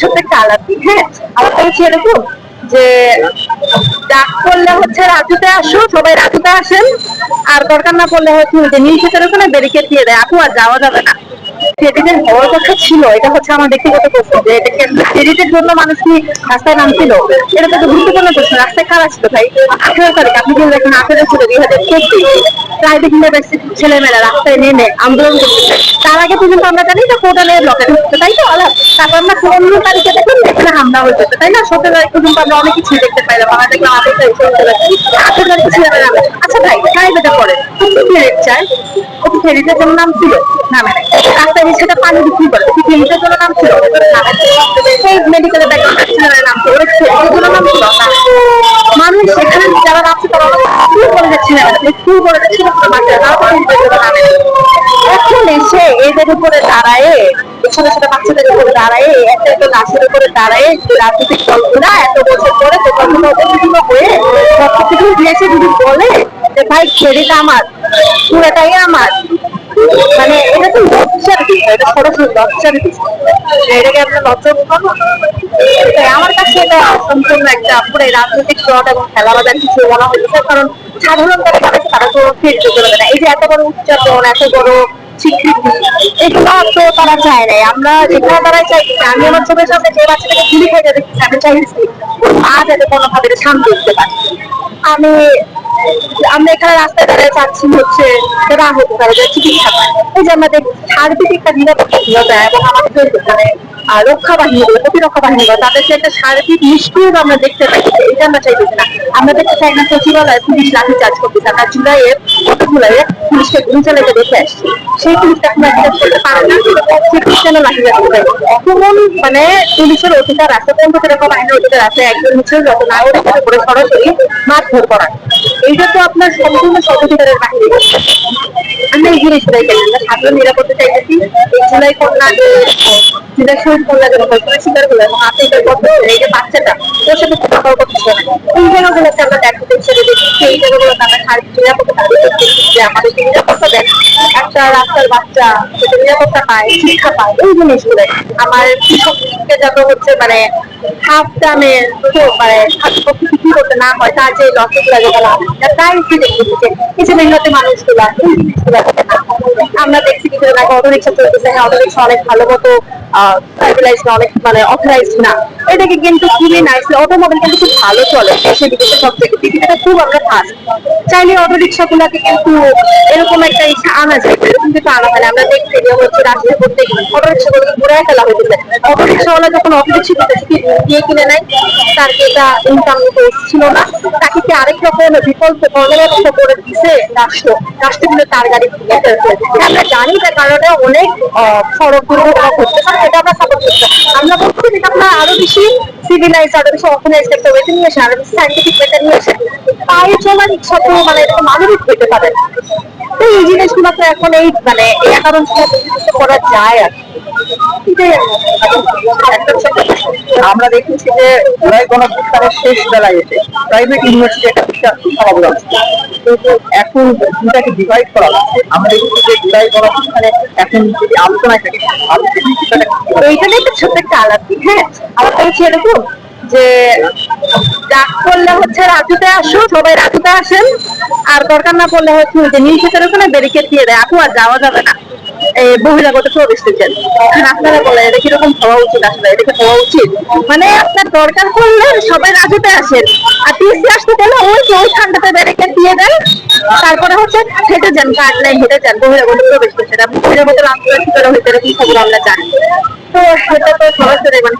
ছোট্ট একটা আলাপি হ্যাঁ আলাপটা হচ্ছে এরকম যে ডাক করলে হচ্ছে রাজুতে আসো, সবাই রাজুতে আসেন। আর দরকার না পড়লে হচ্ছে যে নীল ক্ষেতের ওখানে ব্যারিকেড দিয়ে দেয়। আপু, আর যাওয়া যাবে না। সেদিনের বড় কথা ছিল, এটা হচ্ছে আমার ব্যক্তিগত প্রশ্ন, যে এটাকে ক্রেডিটের জন্য মানুষ কি রাস্তায় নামছিল? এটা তো গুরুত্বপূর্ণ প্রশ্ন, রাস্তায় খারাপ ছিল ভাই? আঠেরো তারিখ, আপনি কিন্তু দেখেন? আঠেরো ছিল দুই হাজার চব্বিশ। প্রায় বিভিন্ন ছেলেমেয়েরা রাস্তায় নেমে আন্দোলন করতেছে তার আগে পর্যন্ত আমরা জানি যে কোটালের ব্লকে ঢুকছে তাই তো? আলাপ তারপর আমরা পনেরো তারিখে দেখুন এখানে হামলা হয়েছে, তাই না? সতেরো তারিখ পর্যন্ত আমরা অনেক কিছু দেখতে দেখলাম আঠারো তারিখ ছেলেমেয়েরা আচ্ছা ভাই প্রাইভেটে ওকে নাম ছিল? নামে রাস্তায় সেটা পানি বিক্রি করে নাম ছিল? নামে সেই মেডিকেলের ব্যাগ ছেলেমেয়ের নাম ছিল নাম ছিল মানুষ সেখানে যারা নামছে তারা স্কুল করে যাচ্ছিল স্কুল নামে নাই। এখন এসে এদের উপরে দাঁড়ায় ছোট ছোট বাচ্চাদের উপরে দাঁড়ায়, একটা একটা লাশের উপরে দাঁড়ায় রাজনৈতিক দলগুলা এত বছর পরে অবতীর্ণ হয়ে দিয়েছে যদি বলে যে, ভাই ক্রেডিট আমার, পুরোটাই আমার মানে এটা তো লজ্জার বিষয়, এটা সরাসরি লজ্জার বিষয় এটাকে আপনার লজ্জা বলব আমার কাছে এটা সম্পূর্ণ একটা, পুরো রাজনৈতিক ফ্রড এবং খেলাবাজার কিছু মনে হয়েছে কারণ সাধারণ যারা তারা তো ফিরতে চলবে না এই যে এত বড় উচ্চারণ এত বড় স্বীকৃতি এগুলো তো তারা চায় নাই আমরা যেখানে তারা চাইছি আমি আমার চোখের সামনে যে বাচ্চাটাকে গুলি খেতে দেখছি আমি চাইছি মা যাতে কোনোভাবে শান্তি দিতে পারে আমি আমরা এখানে রাস্তায় দাঁড়িয়ে চাচ্ছি হচ্ছে যে রাহত তারা চিকিৎসা পায় এই যে আমাদের সার্বিক একটা নিরাপত্তা এবং আমাদের মানে আহ, রক্ষা বাহিনী প্রতিরক্ষা বাহিনী গুলো তাদের যে একটা সার্বিক নিষ্ক্রিয় আমরা দেখতে পাই এটা আমরা চাইতেছি না। আমরা দেখতে চাই না সচিবালয় পুলিশ লাঠি চার্জ করতেছে আমরা জুলাইয়ের কত জুলাইয়ে পুলিশকে গুলি চালাতে দেখে আসছি। সেই পুলিশটা এখন অ্যাক্সেপ্ট করতে পারে না সেই পুলিশ কেন লাঠি চার্জ মানে পুলিশের অধিকার আছে কোন প্রতিরক্ষা বাহিনীর অধিকার আছে একজন হচ্ছে যত নাগরিকের উপরে সরাসরি মারধর করা। এইটা তো আপনার সম্পূর্ণ সর্বাধিকারের বাহিনী। আমরা ঘুরে জিনিসটাই চাই আমরা ছাত্র নিরাপত্তা চাইতেছি সেলাই জুলাই কন্যা যে জুলাই শহীদ কন্যা যে ঘটনা স্বীকার করল এবং আপনি এটার কত এই যে বাচ্চাটা ওর সাথে কোনো তর্ক কিছু না এই জায়গাগুলোতে আমরা দেখতে দেখছি এই জায়গাগুলোতে আমরা নিরাপত্তা দাবি করতেছি যে আমাদের নিরাপত্তা দেন একটা রাস্তার বাচ্চা নিরাপত্তা পায়, শিক্ষা পায়, এই জিনিসগুলো আমার কৃষককে যত হচ্ছে মানে হাফ দামে মানে বিক্রি করতে না হয়, তার যে লসগুলো যেগুলো তাই কি দেখতেছি যে কিছু মেহনতি মানুষগুলা। আমরা দেখছি কিছু অটো চলতেছে হ্যাঁ অটো রিক্সা অনেক ভালো মতো মানে অথরাইজড না। এটাকে কিন্তু খুবই নাইস অটোমোবাইল কিন্তু খুব ভালো চলে। দেশে বিদেশে সব থেকে পৃথিবীতে খুব আমরা ফাস্ট চাইলে অটো রিক্সা গুলাকে কিন্তু এরকম একটা ইচ্ছা আনা যায়। এরকম কিন্তু আনা হয় আমরা দেখছি যে হচ্ছে রাস্তায় করতে অটো রিক্সা গুলোকে ঘুরাই ফেলা হয়েছে অটো রিক্সাওয়ালা যখন অটো রিক্সা দিয়ে কিনে নেয়। তার এটা ইনকাম ছিল না। তাকে কি আরেক রকম বিকল্প কর্মব্যবস্থা করে দিছে রাষ্ট্র? রাষ্ট্রগুলো তার গাড়ি আমরা জানি যে কারণে অনেক সড়ক দুর্ঘটনা কারণ এটা আমরা সাপোর্ট করছি আমরা বলছি এটা আমরা আরও বেশি সিভিলাইজ আরও বেশি অর্গানাইজ একটা ওয়েতে নিয়ে এসে, আরও বেশি সাইন্টিফিক ওয়েতে নিয়ে পায়ে চলার তো মানে এরকম মানবিক পেতে পারে। তো এই জিনিসগুলো তো এখন এই মানে এই কারণ করা যায় আর আমরা দেখেছি যে শেষ বেলায় এসে প্রাইভেট ইউনিভার্সিটি একটা কিন্তু এখন দুটাকে ডিভাইড করা আমরা দেখেছি যে এখন যদি আলোচনায় থাকে একটা একটা হ্যাঁ? এরকম যে ডাক করলে হচ্ছে রাজুতে আসো সবাই রাজুতে আসেন। আর দরকার না পড়লে হচ্ছে যে ক্ষেতের ওখানে ব্যারিকেড দিয়ে দেয়। আপু, আর যাওয়া যাবে না। বহিরাগত প্রবেশ দিচ্ছেন আপনারা বলে এটা কীরকম হওয়া উচিত আসলে? এটা হওয়া উচিত? মানে আপনার দরকার পড়লে সবাই রাজুতে আসেন। আর টিএসসি আসতে গেলে ওই যে ওইখানটাতে ব্যারিকেড দিয়ে দেন। তারপরে হচ্ছে হেঁটে যান কাট লাইন হেঁটে যান, বহিরাগত প্রবেশ করছেন আপনি বহিরাগত আন্দোলন করে হইতে এরকম খবর আমরা জানি। তো সেটা তো সরাসরি মানে